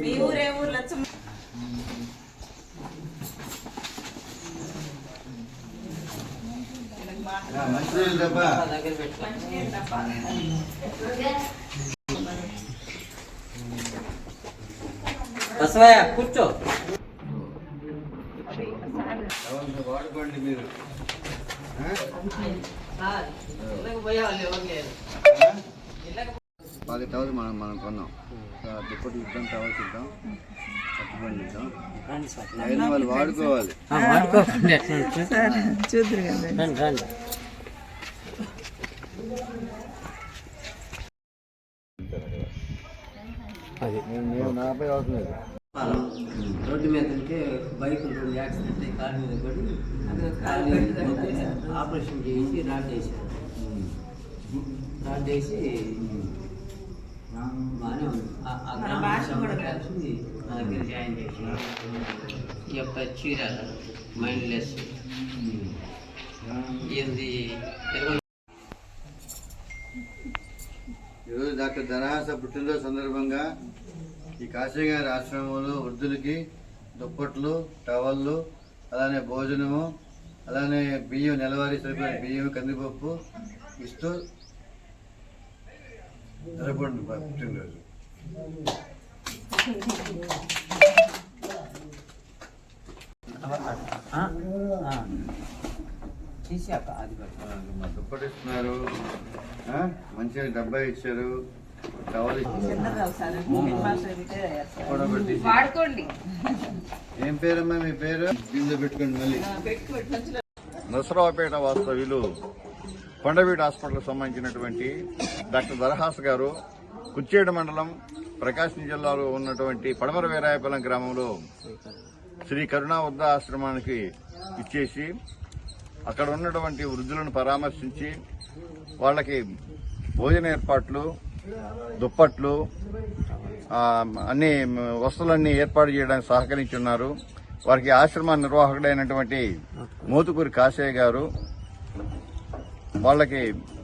మీ ఊరే ఊరు లచ్చమ్మ. బసవయ్య కూర్చో వాడుకోండి మీరు పోయేవాళ్ళు ఎవరు లేరు బాగా టవల్ మనం మనం కొన్నాం. దుప్పటి ఇద్దాం టవల్స్ ఇద్దాం పట్టుబండి ఇద్దాం. అయినా వాళ్ళు వాడుకోవాలి. చూద్దరు అది. నాపై లేదు రోడ్డు మీద ఉంటే బైక్ రెండు యాక్సిడెంట్ అయ్యి కాలు మీద పడి ఆపరేషన్ చేసి రాడ్ వేసారు వేసి బాగానే ఉంది. మన భాష కూడా. కలిసి నా దగ్గర జాయిన్ చేసి ఈ యొక్క చీర మైండ్లెస్ ఇరవై ఈరోజు డాక్టర్ ధనహాస పుట్టినరోజు సందర్భంగా ఈ కాశీ గారి ఆశ్రమంలో వృద్ధులకి దుప్పట్లు టవళ్ళు అలానే భోజనము అలానే బియ్యం నెలవారీ సరిపోయిన బియ్యం కందిపప్పు ఇస్తూ జరపండి మా పుట్టినరోజు తీసాక అది పెట్టు. ఆ, మా దుప్పటి ఇస్తున్నారు మంచిగా డబ్బా ఇచ్చారు టవల్ వాడుకోండి ఏం పేరమ్మా మీ పేరు? పెట్టుకోండి మళ్ళీ నసరావుపేట వాస్తవ్యులు. కొండవీటి హాస్పిటల్కి సంబంధించినటువంటి డాక్టర్ దరహాస్ గారు కుచ్చేడు మండలం ప్రకాశం జిల్లాలో ఉన్నటువంటి పడమర వీరాయపాలెం గ్రామంలో శ్రీ కరుణా వృద్ధ ఆశ్రమానికి ఇచ్చేసి అక్కడ ఉన్నటువంటి వృద్ధులను పరామర్శించి వాళ్ళకి భోజన ఏర్పాట్లు దుప్పట్లు అన్ని వస్తువులన్నీ ఏర్పాటు చేయడానికి సహకరించున్నారు వారికి ఆశ్రమ నిర్వాహకుడైనటువంటి మోతుకూరి కాశయ్య గారు వాళ్ళకి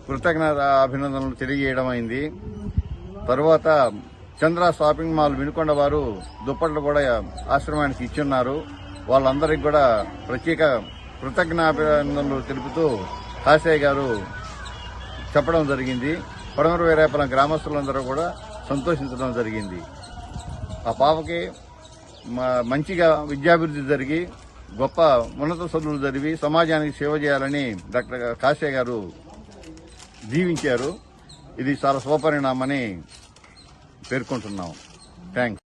కృతజ్ఞత అభినందనలు తెలియజేయడం అయింది తరువాత చంద్ర షాపింగ్ మాల్ వినుకొండ వారు దుప్పట్లు కూడా ఆశ్రమానికి ఇచ్చున్నారు. వాళ్ళందరికీ కూడా ప్రత్యేక కృతజ్ఞాభినందనలు తెలుపుతూ కాశయ్య గారు చెప్పడం జరిగింది. పడమర వీరాయపాలెం గ్రామస్తులందరూ కూడా సంతోషించడం జరిగింది. ఆ పాపకి మంచిగా విద్యాభివృద్ధి జరిగి గొప్ప ఉన్నత చదువులు చదివి సమాజానికి సేవ చేయాలని డాక్టర్ కాశే గారు దీవించారు ఇది చాలా శుభపరిణామని పేర్కొంటున్నాం. థ్యాంక్స్